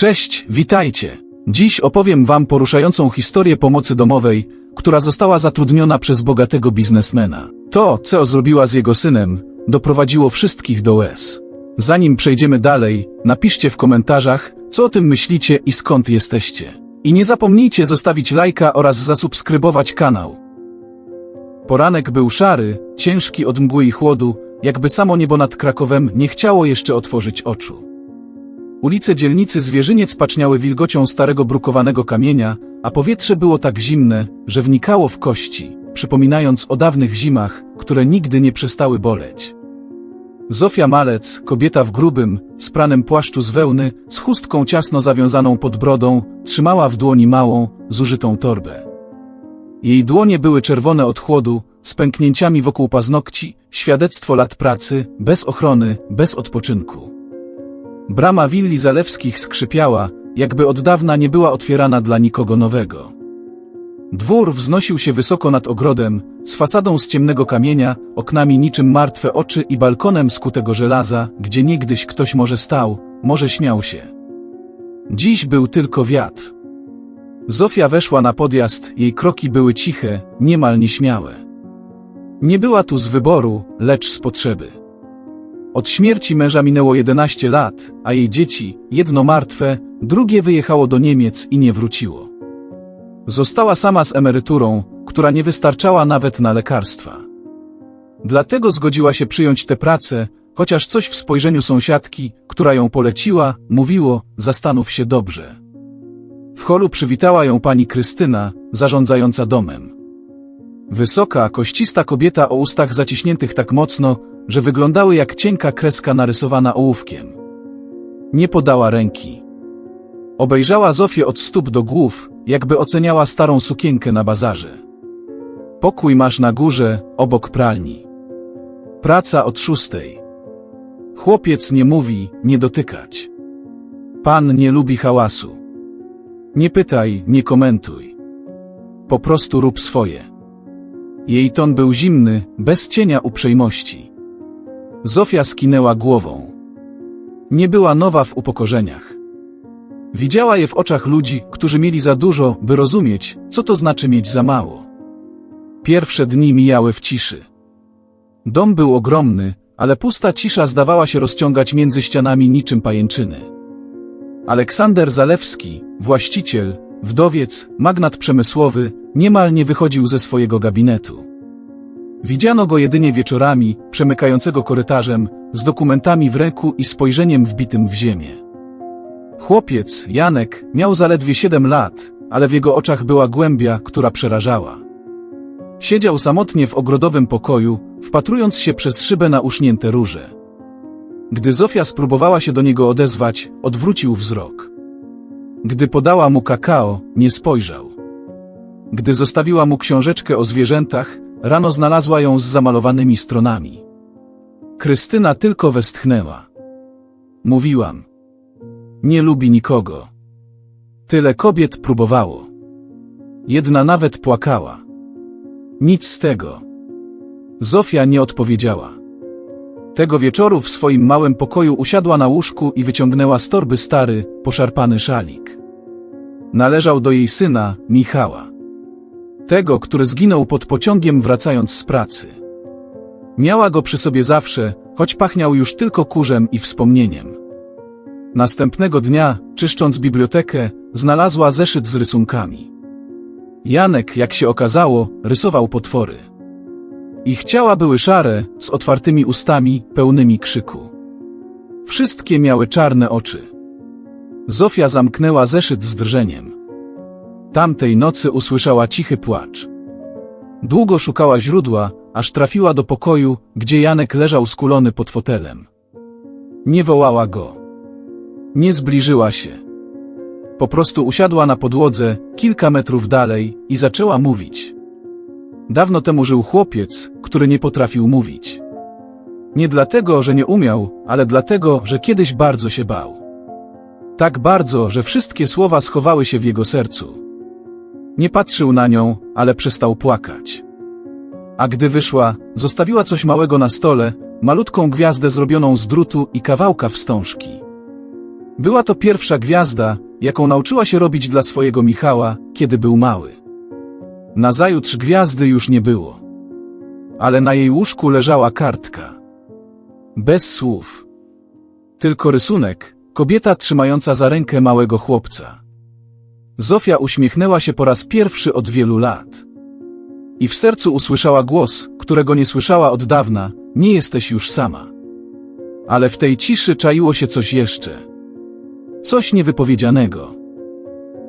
Cześć, witajcie. Dziś opowiem wam poruszającą historię pomocy domowej, która została zatrudniona przez bogatego biznesmena. To, co zrobiła z jego synem, doprowadziło wszystkich do łez. Zanim przejdziemy dalej, napiszcie w komentarzach, co o tym myślicie i skąd jesteście. I nie zapomnijcie zostawić lajka oraz zasubskrybować kanał. Poranek był szary, ciężki od mgły i chłodu, jakby samo niebo nad Krakowem nie chciało jeszcze otworzyć oczu. Ulice dzielnicy Zwierzyniec paczniały wilgocią starego brukowanego kamienia, a powietrze było tak zimne, że wnikało w kości, przypominając o dawnych zimach, które nigdy nie przestały boleć. Zofia Malec, kobieta w grubym, spranym płaszczu z wełny, z chustką ciasno zawiązaną pod brodą, trzymała w dłoni małą, zużytą torbę. Jej dłonie były czerwone od chłodu, z pęknięciami wokół paznokci, świadectwo lat pracy, bez ochrony, bez odpoczynku. Brama willi zalewskich skrzypiała, jakby od dawna nie była otwierana dla nikogo nowego. Dwór wznosił się wysoko nad ogrodem, z fasadą z ciemnego kamienia, oknami niczym martwe oczy i balkonem z kutego żelaza, gdzie niegdyś ktoś może stał, może śmiał się. Dziś był tylko wiatr. Zofia weszła na podjazd, jej kroki były ciche, niemal nieśmiałe. Nie była tu z wyboru, lecz z potrzeby. Od śmierci męża minęło 11 lat, a jej dzieci, jedno martwe, drugie wyjechało do Niemiec i nie wróciło. Została sama z emeryturą, która nie wystarczała nawet na lekarstwa. Dlatego zgodziła się przyjąć tę pracę, chociaż coś w spojrzeniu sąsiadki, która ją poleciła, mówiło, zastanów się dobrze. W holu przywitała ją pani Krystyna, zarządzająca domem. Wysoka, koścista kobieta o ustach zaciśniętych tak mocno, że wyglądały jak cienka kreska narysowana ołówkiem. Nie podała ręki. Obejrzała Zofię od stóp do głów, jakby oceniała starą sukienkę na bazarze. Pokój masz na górze, obok pralni. Praca od szóstej. Chłopiec nie mówi, nie dotykać. Pan nie lubi hałasu. Nie pytaj, nie komentuj. Po prostu rób swoje. Jej ton był zimny, bez cienia uprzejmości. Zofia skinęła głową. Nie była nowa w upokorzeniach. Widziała je w oczach ludzi, którzy mieli za dużo, by rozumieć, co to znaczy mieć za mało. Pierwsze dni mijały w ciszy. Dom był ogromny, ale pusta cisza zdawała się rozciągać między ścianami niczym pajęczyny. Aleksander Zalewski, właściciel, wdowiec, magnat przemysłowy, niemal nie wychodził ze swojego gabinetu. Widziano go jedynie wieczorami, przemykającego korytarzem, z dokumentami w ręku i spojrzeniem wbitym w ziemię. Chłopiec, Janek, miał zaledwie siedem lat, ale w jego oczach była głębia, która przerażała. Siedział samotnie w ogrodowym pokoju, wpatrując się przez szybę na usznięte róże. Gdy Zofia spróbowała się do niego odezwać, odwrócił wzrok. Gdy podała mu kakao, nie spojrzał. Gdy zostawiła mu książeczkę o zwierzętach, rano znalazła ją z zamalowanymi stronami. Krystyna tylko westchnęła. Mówiłam. Nie lubi nikogo. Tyle kobiet próbowało. Jedna nawet płakała. Nic z tego. Zofia nie odpowiedziała. Tego wieczoru w swoim małym pokoju usiadła na łóżku i wyciągnęła z torby stary, poszarpany szalik. Należał do jej syna, Michała. Tego, który zginął pod pociągiem wracając z pracy. Miała go przy sobie zawsze, choć pachniał już tylko kurzem i wspomnieniem. Następnego dnia, czyszcząc bibliotekę, znalazła zeszyt z rysunkami. Janek, jak się okazało, rysował potwory. Ich ciała były szare, z otwartymi ustami, pełnymi krzyku. Wszystkie miały czarne oczy. Zofia zamknęła zeszyt z drżeniem. Tamtej nocy usłyszała cichy płacz. Długo szukała źródła, aż trafiła do pokoju, gdzie Janek leżał skulony pod fotelem. Nie wołała go. Nie zbliżyła się. Po prostu usiadła na podłodze, kilka metrów dalej, i zaczęła mówić. Dawno temu żył chłopiec, który nie potrafił mówić. Nie dlatego, że nie umiał, ale dlatego, że kiedyś bardzo się bał. Tak bardzo, że wszystkie słowa schowały się w jego sercu. Nie patrzył na nią, ale przestał płakać. A gdy wyszła, zostawiła coś małego na stole, malutką gwiazdę zrobioną z drutu i kawałka wstążki. Była to pierwsza gwiazda, jaką nauczyła się robić dla swojego Michała, kiedy był mały. Nazajutrz gwiazdy już nie było. Ale na jej łóżku leżała kartka. Bez słów. Tylko rysunek, kobieta trzymająca za rękę małego chłopca. Zofia uśmiechnęła się po raz pierwszy od wielu lat. I w sercu usłyszała głos, którego nie słyszała od dawna, nie jesteś już sama. Ale w tej ciszy czaiło się coś jeszcze. Coś niewypowiedzianego.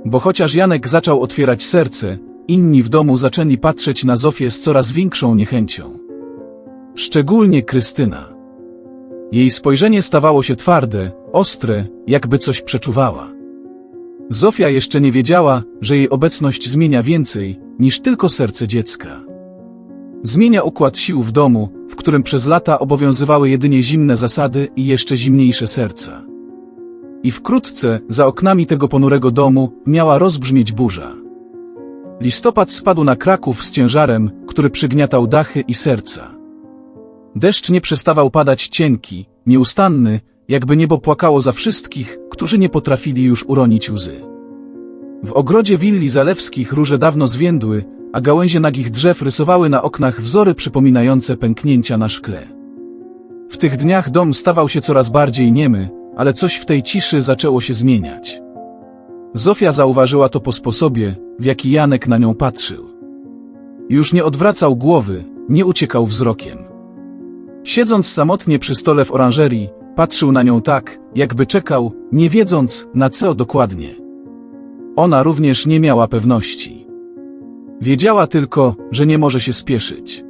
Bo chociaż Janek zaczął otwierać serce, inni w domu zaczęli patrzeć na Zofię z coraz większą niechęcią. Szczególnie Krystyna. Jej spojrzenie stawało się twarde, ostre, jakby coś przeczuwała. Zofia jeszcze nie wiedziała, że jej obecność zmienia więcej niż tylko serce dziecka. Zmienia układ sił w domu, w którym przez lata obowiązywały jedynie zimne zasady i jeszcze zimniejsze serca. I wkrótce, za oknami tego ponurego domu, miała rozbrzmieć burza. Listopad spadł na Kraków z ciężarem, który przygniatał dachy i serca. Deszcz nie przestawał padać cienki, nieustanny, jakby niebo płakało za wszystkich, którzy nie potrafili już uronić łzy. W ogrodzie willi zalewskich róże dawno zwiędły, a gałęzie nagich drzew rysowały na oknach wzory przypominające pęknięcia na szkle. W tych dniach dom stawał się coraz bardziej niemy, ale coś w tej ciszy zaczęło się zmieniać. Zofia zauważyła to po sposobie, w jaki Janek na nią patrzył. Już nie odwracał głowy, nie uciekał wzrokiem. Siedząc samotnie przy stole w oranżerii, patrzył na nią tak, jakby czekał, nie wiedząc, na co dokładnie. Ona również nie miała pewności. Wiedziała tylko, że nie może się spieszyć.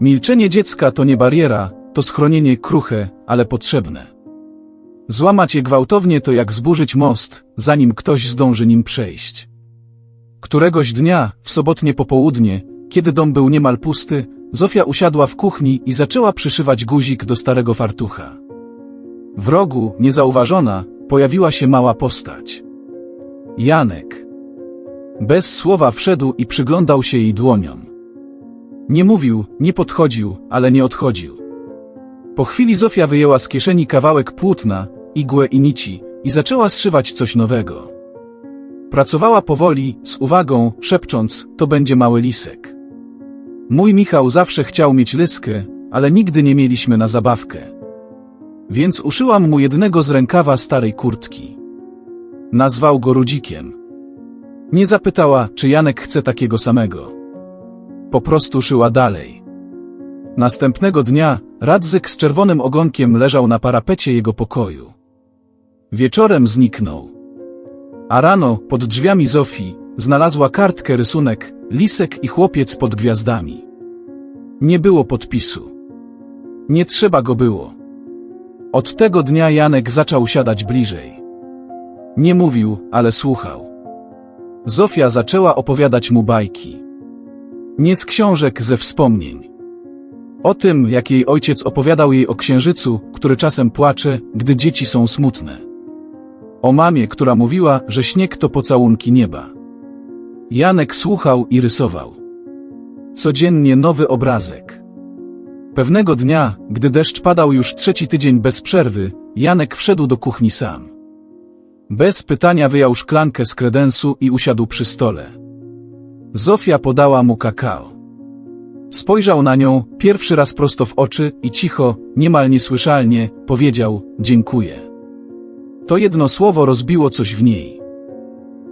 Milczenie dziecka to nie bariera, to schronienie kruche, ale potrzebne. Złamać je gwałtownie to jak zburzyć most, zanim ktoś zdąży nim przejść. Któregoś dnia, w sobotnie popołudnie, kiedy dom był niemal pusty, Zofia usiadła w kuchni i zaczęła przyszywać guzik do starego fartucha. W rogu, niezauważona, pojawiła się mała postać. Janek. Bez słowa wszedł i przyglądał się jej dłoniom. Nie mówił, nie podchodził, ale nie odchodził. Po chwili Zofia wyjęła z kieszeni kawałek płótna, igłę i nici i zaczęła zszywać coś nowego. Pracowała powoli, z uwagą, szepcząc, to będzie mały lisek. Mój Michał zawsze chciał mieć lyskę, ale nigdy nie mieliśmy na zabawkę. Więc uszyłam mu jednego z rękawa starej kurtki. Nazwał go Rudzikiem. Nie zapytała, czy Janek chce takiego samego. Po prostu szyła dalej. Następnego dnia Radzyk z czerwonym ogonkiem leżał na parapecie jego pokoju. Wieczorem zniknął. A rano, pod drzwiami Zofii, znalazła kartkę rysunek, lisek i chłopiec pod gwiazdami. Nie było podpisu. Nie trzeba go było. Od tego dnia Janek zaczął siadać bliżej. Nie mówił, ale słuchał. Zofia zaczęła opowiadać mu bajki. Nie z książek, ze wspomnień. O tym, jak jej ojciec opowiadał jej o księżycu, który czasem płacze, gdy dzieci są smutne. O mamie, która mówiła, że śnieg to pocałunki nieba. Janek słuchał i rysował. Codziennie nowy obrazek. Pewnego dnia, gdy deszcz padał już trzeci tydzień bez przerwy, Janek wszedł do kuchni sam. Bez pytania wyjął szklankę z kredensu i usiadł przy stole. Zofia podała mu kakao. Spojrzał na nią pierwszy raz prosto w oczy i cicho, niemal niesłyszalnie, powiedział: Dziękuję. To jedno słowo rozbiło coś w niej.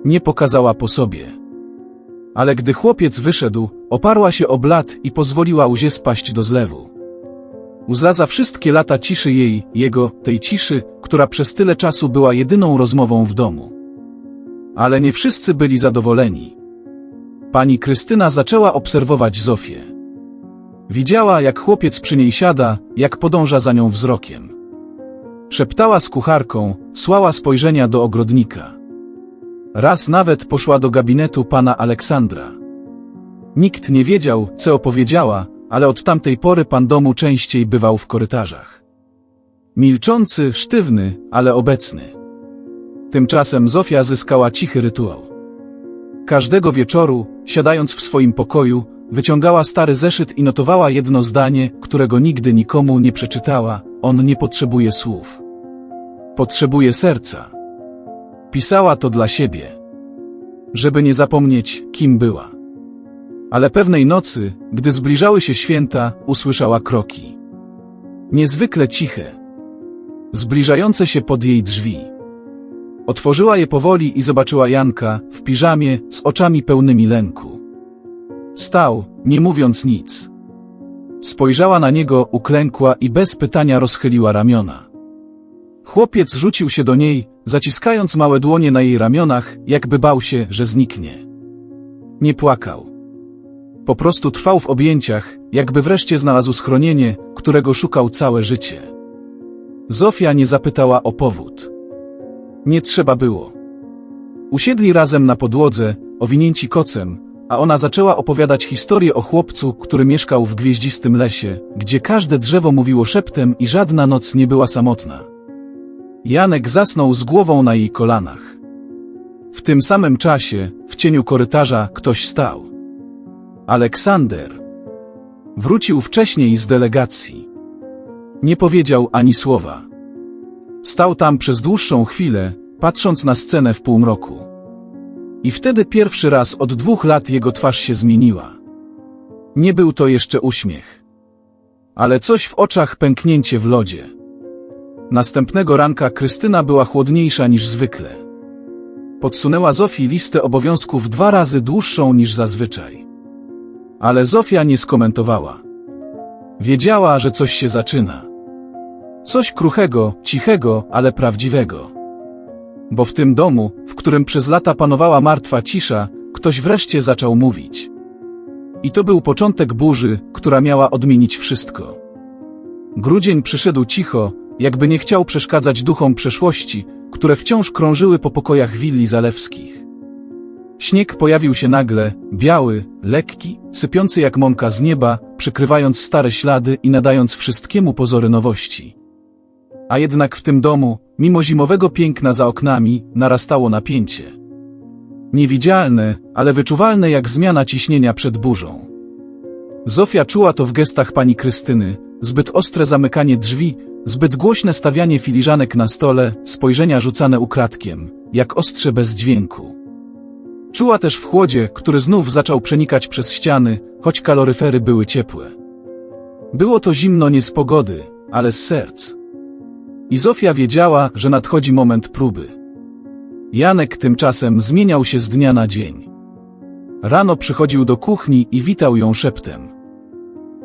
Nie pokazała po sobie. Ale gdy chłopiec wyszedł, oparła się o blat i pozwoliła łzie spaść do zlewu. Łza za wszystkie lata ciszy jej, jego, tej ciszy, która przez tyle czasu była jedyną rozmową w domu. Ale nie wszyscy byli zadowoleni. Pani Krystyna zaczęła obserwować Zofię. Widziała, jak chłopiec przy niej siada, jak podąża za nią wzrokiem. Szeptała z kucharką, słała spojrzenia do ogrodnika. Raz nawet poszła do gabinetu pana Aleksandra. Nikt nie wiedział, co opowiedziała, ale od tamtej pory pan domu częściej bywał w korytarzach. Milczący, sztywny, ale obecny. Tymczasem Zofia zyskała cichy rytuał. Każdego wieczoru, siadając w swoim pokoju, wyciągała stary zeszyt i notowała jedno zdanie, którego nigdy nikomu nie przeczytała, on nie potrzebuje słów. Potrzebuje serca. Pisała to dla siebie, żeby nie zapomnieć, kim była. Ale pewnej nocy, gdy zbliżały się święta, usłyszała kroki. Niezwykle ciche, zbliżające się pod jej drzwi. Otworzyła je powoli i zobaczyła Janka w piżamie z oczami pełnymi lęku. Stał, nie mówiąc nic. Spojrzała na niego, uklękła i bez pytania rozchyliła ramiona. Chłopiec rzucił się do niej, zaciskając małe dłonie na jej ramionach, jakby bał się, że zniknie. Nie płakał. Po prostu trwał w objęciach, jakby wreszcie znalazł schronienie, którego szukał całe życie. Zofia nie zapytała o powód. Nie trzeba było. Usiedli razem na podłodze, owinięci kocem, a ona zaczęła opowiadać historię o chłopcu, który mieszkał w gwieździstym lesie, gdzie każde drzewo mówiło szeptem i żadna noc nie była samotna. Janek zasnął z głową na jej kolanach. W tym samym czasie, w cieniu korytarza, ktoś stał. Aleksander. Wrócił wcześniej z delegacji. Nie powiedział ani słowa. Stał tam przez dłuższą chwilę, patrząc na scenę w półmroku. I wtedy pierwszy raz od dwóch lat jego twarz się zmieniła. Nie był to jeszcze uśmiech. Ale coś w oczach pęknięcie w lodzie. Następnego ranka Krystyna była chłodniejsza niż zwykle. Podsunęła Zofii listę obowiązków dwa razy dłuższą niż zazwyczaj. Ale Zofia nie skomentowała. Wiedziała, że coś się zaczyna. Coś kruchego, cichego, ale prawdziwego. Bo w tym domu, w którym przez lata panowała martwa cisza, ktoś wreszcie zaczął mówić. I to był początek burzy, która miała odmienić wszystko. Grudzień przyszedł cicho, jakby nie chciał przeszkadzać duchom przeszłości, które wciąż krążyły po pokojach willi zalewskich. Śnieg pojawił się nagle, biały, lekki, sypiący jak mąka z nieba, przykrywając stare ślady i nadając wszystkiemu pozory nowości. A jednak w tym domu, mimo zimowego piękna za oknami, narastało napięcie. Niewidzialne, ale wyczuwalne jak zmiana ciśnienia przed burzą. Zofia czuła to w gestach pani Krystyny, zbyt ostre zamykanie drzwi, zbyt głośne stawianie filiżanek na stole, spojrzenia rzucane ukradkiem, jak ostrze bez dźwięku. Czuła też w chłodzie, który znów zaczął przenikać przez ściany, choć kaloryfery były ciepłe. Było to zimno nie z pogody, ale z serc. I Zofia wiedziała, że nadchodzi moment próby. Janek tymczasem zmieniał się z dnia na dzień. Rano przychodził do kuchni i witał ją szeptem.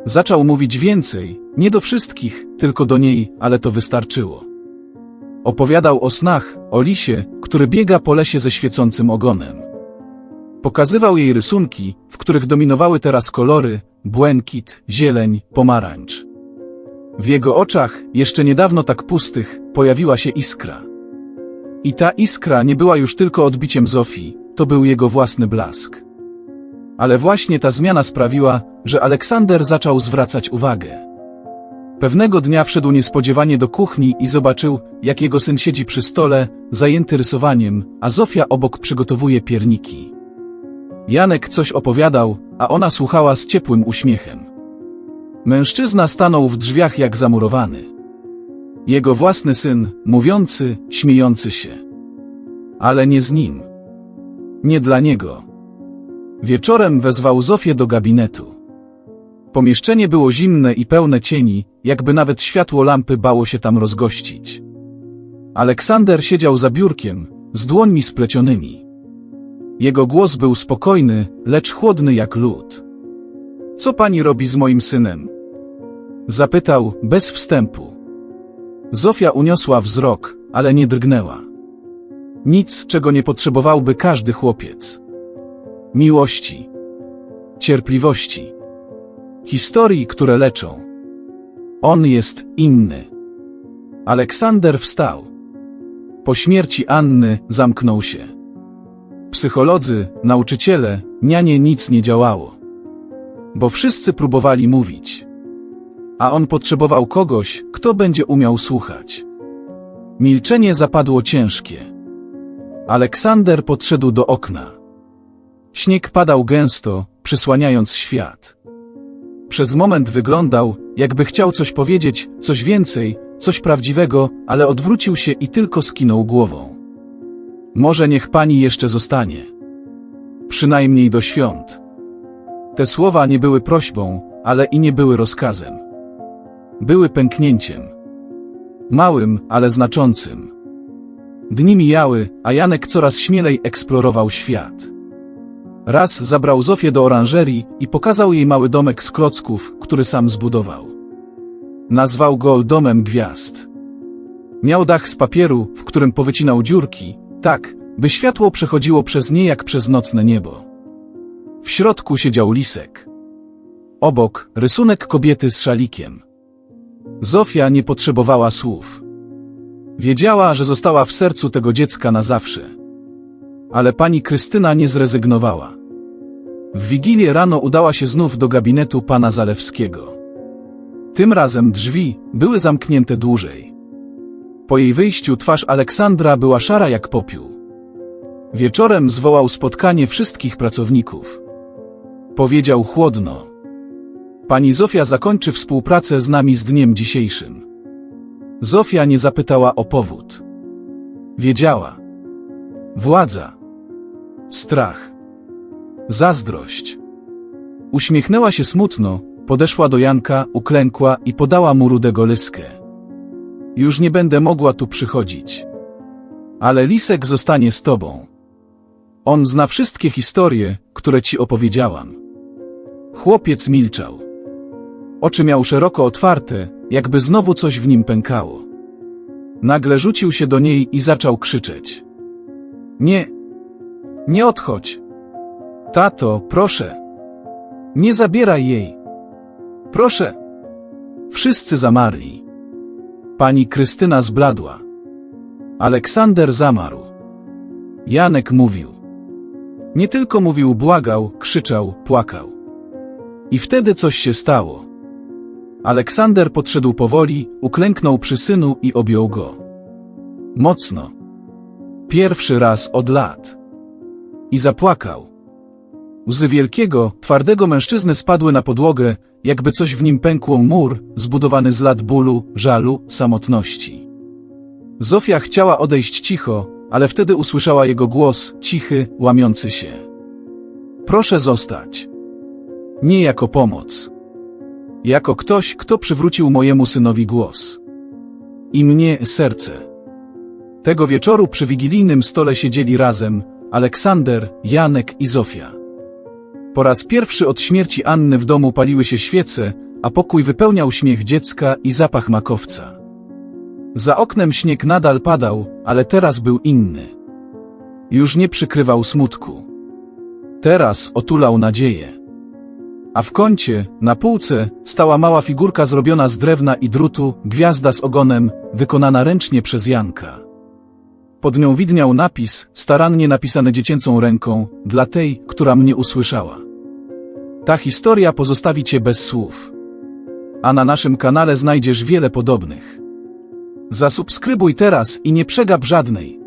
Zaczął mówić więcej, nie do wszystkich, tylko do niej, ale to wystarczyło. Opowiadał o snach, o lisie, który biega po lesie ze świecącym ogonem. Pokazywał jej rysunki, w których dominowały teraz kolory, błękit, zieleń, pomarańcz. W jego oczach, jeszcze niedawno tak pustych, pojawiła się iskra. I ta iskra nie była już tylko odbiciem Zofii, to był jego własny blask. Ale właśnie ta zmiana sprawiła, że Aleksander zaczął zwracać uwagę. Pewnego dnia wszedł niespodziewanie do kuchni i zobaczył, jak jego syn siedzi przy stole, zajęty rysowaniem, a Zofia obok przygotowuje pierniki. Janek coś opowiadał, a ona słuchała z ciepłym uśmiechem. Mężczyzna stanął w drzwiach jak zamurowany. Jego własny syn, mówiący, śmiejący się. Ale nie z nim. Nie dla niego. Wieczorem wezwał Zofię do gabinetu. Pomieszczenie było zimne i pełne cieni, jakby nawet światło lampy bało się tam rozgościć. Aleksander siedział za biurkiem, z dłońmi splecionymi. Jego głos był spokojny, lecz chłodny jak lód. Co pani robi z moim synem? Zapytał, bez wstępu. Zofia uniosła wzrok, ale nie drgnęła. Nic, czego nie potrzebowałby każdy chłopiec. Miłości. Cierpliwości. Historii, które leczą. On jest inny. Aleksander wstał. Po śmierci Anny zamknął się. Psycholodzy, nauczyciele, nianie nic nie działało. Bo wszyscy próbowali mówić. A on potrzebował kogoś, kto będzie umiał słuchać. Milczenie zapadło ciężkie. Aleksander podszedł do okna. Śnieg padał gęsto, przysłaniając świat. Przez moment wyglądał, jakby chciał coś powiedzieć, coś więcej, coś prawdziwego, ale odwrócił się i tylko skinął głową. Może niech pani jeszcze zostanie. Przynajmniej do świąt. Te słowa nie były prośbą, ale i nie były rozkazem. Były pęknięciem. Małym, ale znaczącym. Dni mijały, a Janek coraz śmielej eksplorował świat. Raz zabrał Zofię do oranżerii i pokazał jej mały domek z klocków, który sam zbudował. Nazwał go domem gwiazd. Miał dach z papieru, w którym powycinał dziurki, tak, by światło przechodziło przez nie jak przez nocne niebo. W środku siedział lisek. Obok rysunek kobiety z szalikiem. Zofia nie potrzebowała słów. Wiedziała, że została w sercu tego dziecka na zawsze. Ale pani Krystyna nie zrezygnowała. W Wigilię rano udała się znów do gabinetu pana Zalewskiego. Tym razem drzwi były zamknięte dłużej. Po jej wyjściu twarz Aleksandra była szara jak popiół. Wieczorem zwołał spotkanie wszystkich pracowników. Powiedział chłodno. Pani Zofia zakończy współpracę z nami z dniem dzisiejszym. Zofia nie zapytała o powód. Wiedziała. Władza. Strach. Zazdrość. Uśmiechnęła się smutno, podeszła do Janka, uklękła i podała mu rudego lyskę. Już nie będę mogła tu przychodzić. Ale Lisek zostanie z tobą. On zna wszystkie historie, które ci opowiedziałam. Chłopiec milczał. Oczy miał szeroko otwarte, jakby znowu coś w nim pękało. Nagle rzucił się do niej i zaczął krzyczeć. Nie. Nie odchodź. Tato, proszę. Nie zabieraj jej. Proszę. Wszyscy zamarli. Pani Krystyna zbladła. Aleksander zamarł. Janek mówił. Nie tylko mówił, błagał, krzyczał, płakał. I wtedy coś się stało. Aleksander podszedł powoli, uklęknął przy synu i objął go. Mocno. Pierwszy raz od lat. I zapłakał. Łzy wielkiego, twardego mężczyzny spadły na podłogę, jakby coś w nim pękło mur, zbudowany z lat bólu, żalu, samotności. Zofia chciała odejść cicho, ale wtedy usłyszała jego głos, cichy, łamiący się. Proszę zostać. Nie jako pomoc. Jako ktoś, kto przywrócił mojemu synowi głos. I mnie serce. Tego wieczoru przy wigilijnym stole siedzieli razem Aleksander, Janek i Zofia. Po raz pierwszy od śmierci Anny w domu paliły się świece, a pokój wypełniał śmiech dziecka i zapach makowca. Za oknem śnieg nadal padał, ale teraz był inny. Już nie przykrywał smutku. Teraz otulał nadzieję. A w kącie, na półce, stała mała figurka zrobiona z drewna i drutu, gwiazda z ogonem, wykonana ręcznie przez Janka. Pod nią widniał napis, starannie napisany dziecięcą ręką, dla tej, która mnie usłyszała. Ta historia pozostawi cię bez słów. A na naszym kanale znajdziesz wiele podobnych. Zasubskrybuj teraz i nie przegap żadnej.